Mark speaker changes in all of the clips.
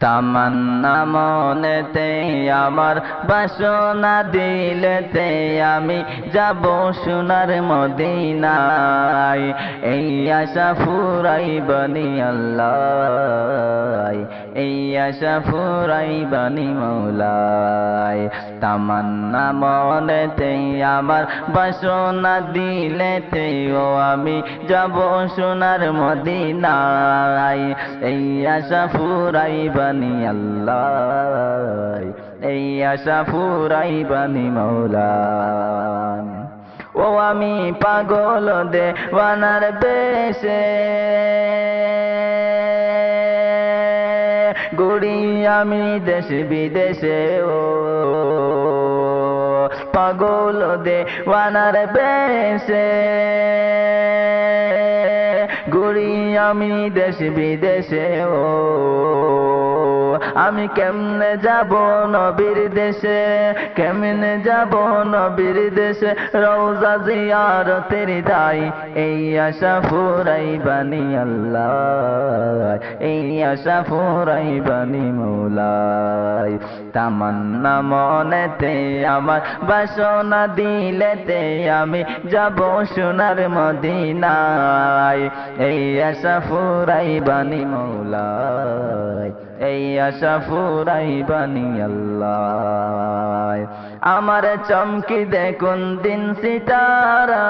Speaker 1: তামান্না মনেতে আমার বাসনা দিলেতে আমি যাব সোনার মদিনায়। এই আশা ফুরাই বনি আল্লাহ। এই আশা ফুরাই বনি মৌলায় তামান্না মনেতে আমার বাসনা দিলেতে ও আমি যাব সোনার মদিনায়। এই আশা ফুরাই বানি আল্লাহ। এই আশা ফুরাই বানি মৌলা ও আমি পাগল দে ওয়ানার বেশে। গুড়ি আমি দেশ বিদেশে ও পাগল দে ওয়ানার বেশে। ঘুরি আমি দেশ বিদেশে ও আমি কেমনে যাব নবীর দেশে? কেমনে যাব নবীর দেশে? রওজা জিয়ারতের দাই এই আশা ফুরাই বানি আল্লাহ, এই আশা ফুরাই বানি মৌলাই। তামান্না মনেতে আমার বাসনা দিলেতে আমি যাব সোনার মদিনায়, এই আশা ফুরাই বানি মৌলাই। আমার চমকি দেখুন দিন সিতারা।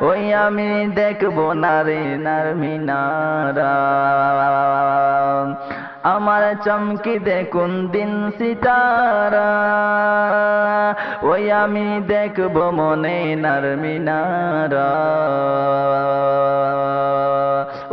Speaker 1: ওই আমি দেখব নারে নার মিনারা। আমার চমকি দেখুন দিন সিতারা। ওই আমি দেখব মনে নার মিনারা।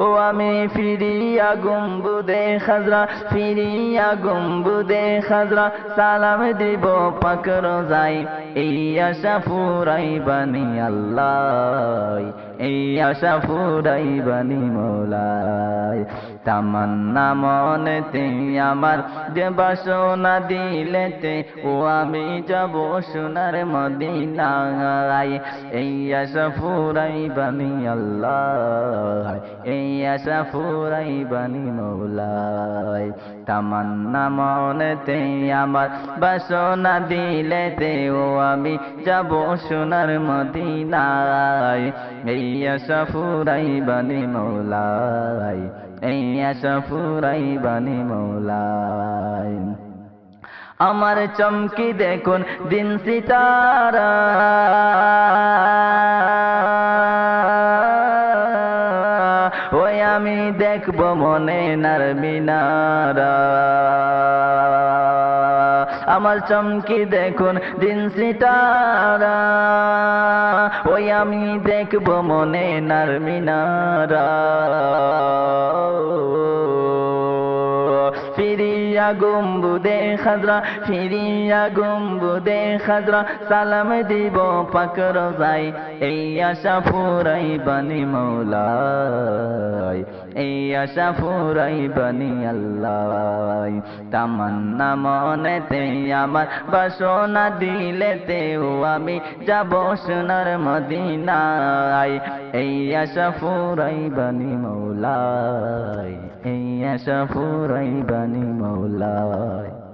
Speaker 1: ও আমি ফিরিয়া গুম্বুদে খাজরা ফিরিয়া গুম্বুদে খাজরা সালাম দিব পাকর যাই এই আশা ফুরাই বানি আল্লাহ, এই আশা ফুরাই বানি মৌলাই তামান্না মনেতে আমার যে বাসনা দিলেতে, ও আমি যাব সোনার মদিনায়। এই আশা ফুরাই বানি আল্লাহ, এই আশা ফুরাই বানি মৌলাই। তামান্না মনেতে আমার বাসনা দিলেতে ও আমি যাব সোনার মদিনায়। এই আশা ফুরাই বানি মৌলাই, এই আশা ফুরাই বানি মৌলাই। আমার চমকি দেখুন দিন সিতারা। ওই আমি দেখব মনে নার। মিনারা আমার চমকি দেখুন দিন সিতারা। ওই আমি দেখব মনে নার। মিনারা গুম্বুদে খাজরা ফিরিয়া গুম্বুদে খাজরা সালাম দিব পাক রোজাই এই আশা ফুরাই বানি মৌলাই এই আশা ফুরাই বানি আল্লাহ, তামান্না মনেতে আমার বাসনা দিলেতে ও আমি যাব সোনার মদিনায়। এই আশা ফুরাই বানি মৌলাই এই আশা ফুরাই বানি মৌলায়।